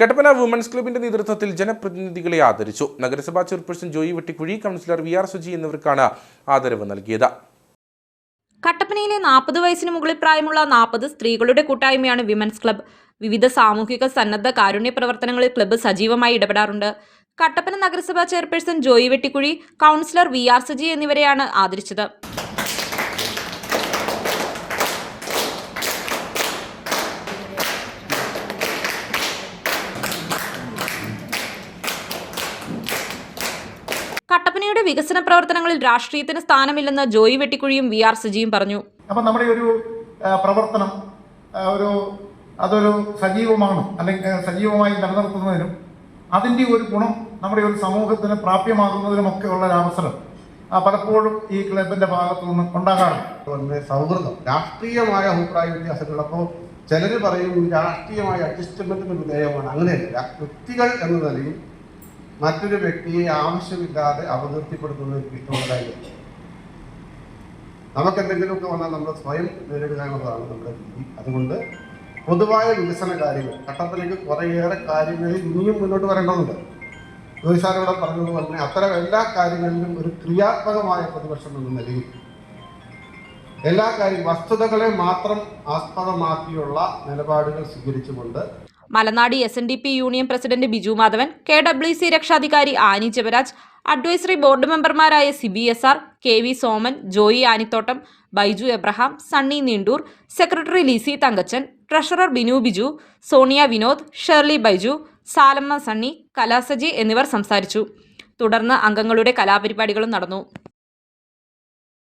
Kattappana women's ക്ലബിന്റെ നേതൃത്വത്തിൽ ജനപ്രതിനിധികളെ ആദരിച്ചു. നഗരസഭാ chairperson Joy Vettikuzhi councillor V R Suji എന്നിവർക്കാണ് ആദരവ് നൽകിയത്. കട്ടപ്പനയിലെ നാൽപ്പത് വയസ്സിന് മുകളിൽ പ്രായമുള്ള നാൽപ്പത് സ്ത്രീകളുടെ കൂട്ടായ്മയാണ് വിമൻസ് ക്ലബ് വിവിധ സാമൂഹിക സന്നദ്ധ കാരുണ്യ പ്രവർത്തനങ്ങളിൽ ക്ലബ്ബ് സജീവമായി ഇടപെടാറുണ്ട്. കട്ടപ്പന നഗരസഭാ chairperson Joy Vettikuzhi councillor V R Saji എന്നിവരെയാണ് ആദരിച്ചത്. കട്ടപ്പനയുടെ വികസന പ്രവർത്തനങ്ങളിൽ രാഷ്ട്രീയത്തിന് സ്ഥാനമില്ലെന്ന് ജോയി വെട്ടിക്കുഴിയും വി ആർ സജിയും പറഞ്ഞു. അപ്പൊ നമ്മുടെ ഒരു പ്രവർത്തനം ഒരു അതൊരു സജീവമാണ് അല്ലെങ്കിൽ സജീവമായി നിലനിർത്തുന്നതിനും അതിന്റെ ഒരു ഗുണം നമ്മുടെ ഒരു സമൂഹത്തിന് പ്രാപ്യമാകുന്നതിനുമൊക്കെ ഉള്ള ഒരു അവസരം ആ, പലപ്പോഴും ഈ ക്ലബിന്റെ ഭാഗത്തു നിന്ന് ഉണ്ടാകാറുണ്ട്. സൗഹൃദം രാഷ്ട്രീയമായ അഭിപ്രായ വ്യത്യാസങ്ങളപ്പോ ചിലര് ചിലർ പറയും രാഷ്ട്രീയമായ അഡ്ജസ്റ്റ്മെന്റിന് വിധേയമാണ്. അങ്ങനെയല്ല വ്യക്തികൾ എന്ന നിലയിൽ മറ്റൊരു വ്യക്തിയെ ആവശ്യമില്ലാതെ അവതൃപ്തിപ്പെടുത്തുന്നത് ഒരു ഇഷ്ടമുള്ള നമുക്ക് എന്തെങ്കിലുമൊക്കെ വന്നാൽ നമ്മൾ സ്വയം നേരിടുക എന്നുള്ളതാണ് നമ്മുടെ രീതി. അതുകൊണ്ട് പൊതുവായ വികസന കാര്യങ്ങൾ ഘട്ടത്തിലേക്ക് കുറേയേറെ കാര്യങ്ങളിൽ ഇനിയും മുന്നോട്ട് വരേണ്ടതുണ്ട്. ജോയിസാരോടെ പറഞ്ഞതുപോലെ തന്നെ അത്തരം എല്ലാ കാര്യങ്ങളിലും ഒരു ക്രിയാത്മകമായ പ്രതിപക്ഷം എന്ന നിലയിൽ. എല്ലാ കാര്യം വസ്തുതകളെ മാത്രം ആസ്പദമാക്കിയുള്ള നിലപാടുകൾ സ്വീകരിച്ചുകൊണ്ട് Malanad S N D P union president Biju Madhavan K W C രക്ഷാധികാരി ആനി ജവരാജ് അഡ്വൈസറി ബോർഡ് മെമ്പർമാരായ C B S R K V Soman Joy Aanithottam Baiju Abraham Sunny Neendoor secretary Lissy Thankachan treasurer Binu Biju Sonia Vinod Shirley Baiju Salamma Sunny Kalasaji എന്നിവർ സംസാരിച്ചു. തുടർന്ന് അംഗങ്ങളുടെ കലാപരിപാടികളും നടന്നു.